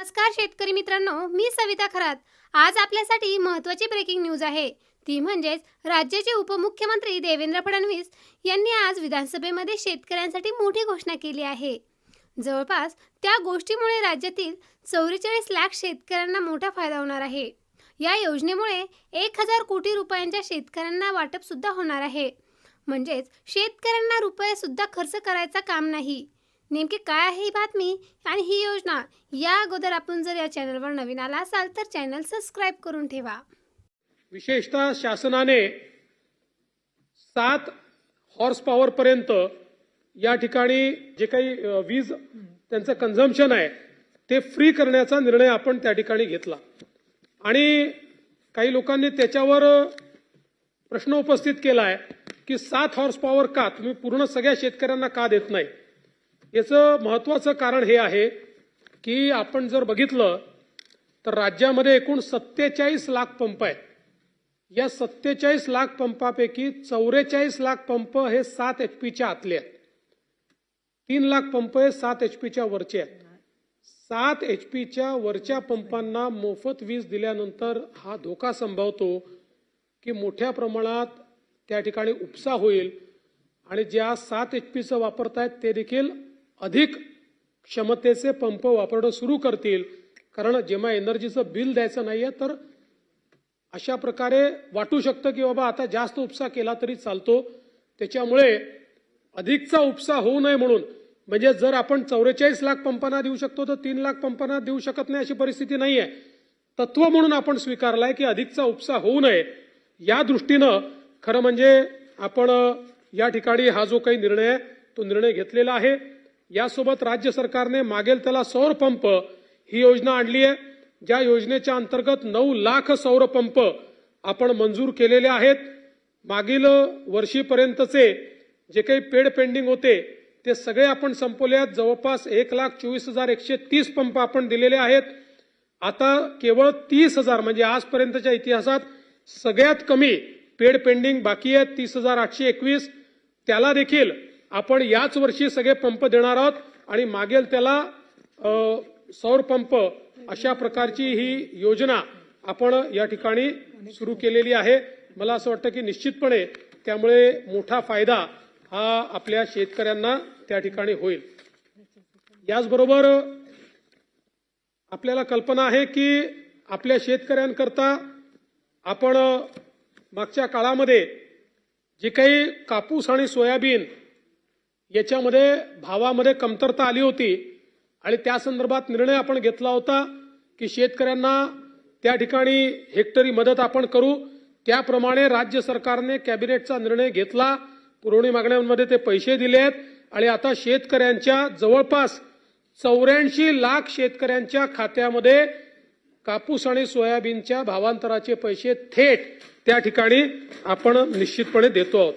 नमस्कार शेतकरी मित्रांनो मी सविता खरात. आज आपल्यासाठी महत्त्वाची ब्रेकिंग न्यूज आहे. ती म्हणजेच राज्याचे उपमुख्यमंत्री देवेंद्र फडणवीस यांनी आज विधानसभेमध्ये शेतकऱ्यांसाठी मोठी घोषणा केली आहे. जवळपास त्या गोष्टीमुळे राज्यातील चौवेचाळीस लाख शेतकऱ्यांना मोठा फायदा होणार आहे. या योजनेमुळे एक हजार कोटी रुपयांच्या शेतकऱ्यांना वाटप सुद्धा होणार आहे. म्हणजेच शेतकऱ्यांना रुपये सुद्धा खर्च करायचा काम नाही. नेमकी काय आहे ही बातमी आणि ही योजना? या अगोदर आपण जर या चॅनलवर नवीन आला असाल तर चॅनल सबस्क्राईब करून ठेवा. विशेषतः शासनाने सात हॉर्स पॉवर पर्यंत या ठिकाणी जे काही वीज त्यांचं कन्झम्पशन आहे ते फ्री करण्याचा निर्णय आपण त्या ठिकाणी घेतला. आणि काही लोकांनी त्याच्यावर प्रश्न उपस्थित केला आहे की सात हॉर्स पॉवर का? तुम्ही पूर्ण सगळ्या शेतकऱ्यांना का देत नाही? याचं महत्वाचं कारण हे आहे की आपण जर बघितलं तर राज्यामध्ये एकूण सत्तेचाळीस लाख पंप आहेत. या सत्तेचाळीस लाख पंपापैकी चौवेचाळीस लाख पंप हे सात एच पीच्या आतले आहेत. तीन लाख पंप हे सात एच पीच्या वरचे आहेत. सात एच पीच्या वरच्या पंपांना मोफत वीज दिल्यानंतर हा धोका संभवतो की मोठ्या प्रमाणात त्या ठिकाणी उपसा होईल आणि ज्या सात एच पीचं वापरतायत ते देखील अधिक क्षमतेचे पंप वापरणं सुरू करतील. कारण जेव्हा एनर्जीचं बिल द्यायचं नाही आहे तर अशा प्रकारे वाटू शकतं की बाबा आता जास्त उपसा केला तरी चालतो. त्याच्यामुळे अधिकचा उपसा होऊ नये म्हणून. म्हणजे जर आपण चौवेचाळीस लाख पंपांना देऊ शकतो तर तीन लाख पंपांना देऊ शकत नाही अशी परिस्थिती नाही आहे तत्व म्हणून आपण स्वीकारलाय की अधिकचा उपसा होऊ नये. या दृष्टीनं खरं म्हणजे आपण या ठिकाणी हा जो काही निर्णय आहे तो निर्णय घेतलेला आहे. यासोबत राज्य सरकारने मागेल त्याला सौर पंप ही योजना आणली आहे. ज्या योजनेच्या अंतर्गत नऊ लाख सौर पंप आपण मंजूर केलेले आहेत. मागील वर्षीपर्यंतचे जे काही पेड पेंडिंग होते ते सगळे आपण संपवले आहेत. जवळपास एक लाख चोवीस हजार एकशे तीस पंप आपण दिलेले आहेत. आता केवळ तीस हजार म्हणजे आजपर्यंतच्या इतिहासात सगळ्यात कमी पेड पेंडिंग बाकी आहेत तीस हजार आठशे एकवीस. त्याला देखील आपण याच वर्षी सगळे पंप देणार आहोत आणि मागेल त्याला सौर पंप अशा प्रकारची ही योजना आपण या ठिकाणी सुरू केलेली आहे. मला असं वाटतं की निश्चितपणे त्यामुळे मोठा फायदा हा आपल्या शेतकऱ्यांना त्या ठिकाणी होईल. याचबरोबर आपल्याला कल्पना आहे की आपल्या शेतकऱ्यांकरता आपण मागच्या काळामध्ये जे काही कापूस आणि सोयाबीन याच्यामध्ये भावामध्ये कमतरता आली होती. आणि त्या संदर्भात निर्णय आपण घेतला होता की शेतकऱ्यांना त्या ठिकाणी हेक्टरी मदत आपण करू. त्याप्रमाणे राज्य सरकारने कॅबिनेटचा निर्णय घेतला. पुरवणी मागण्यांमध्ये ते पैसे दिले आहेत आणि आता शेतकऱ्यांच्या जवळपास चौऱ्याऐंशी लाख शेतकऱ्यांच्या खात्यामध्ये कापूस आणि सोयाबीनच्या भावांतराचे पैसे थेट त्या ठिकाणी आपण निश्चितपणे देतो आहोत.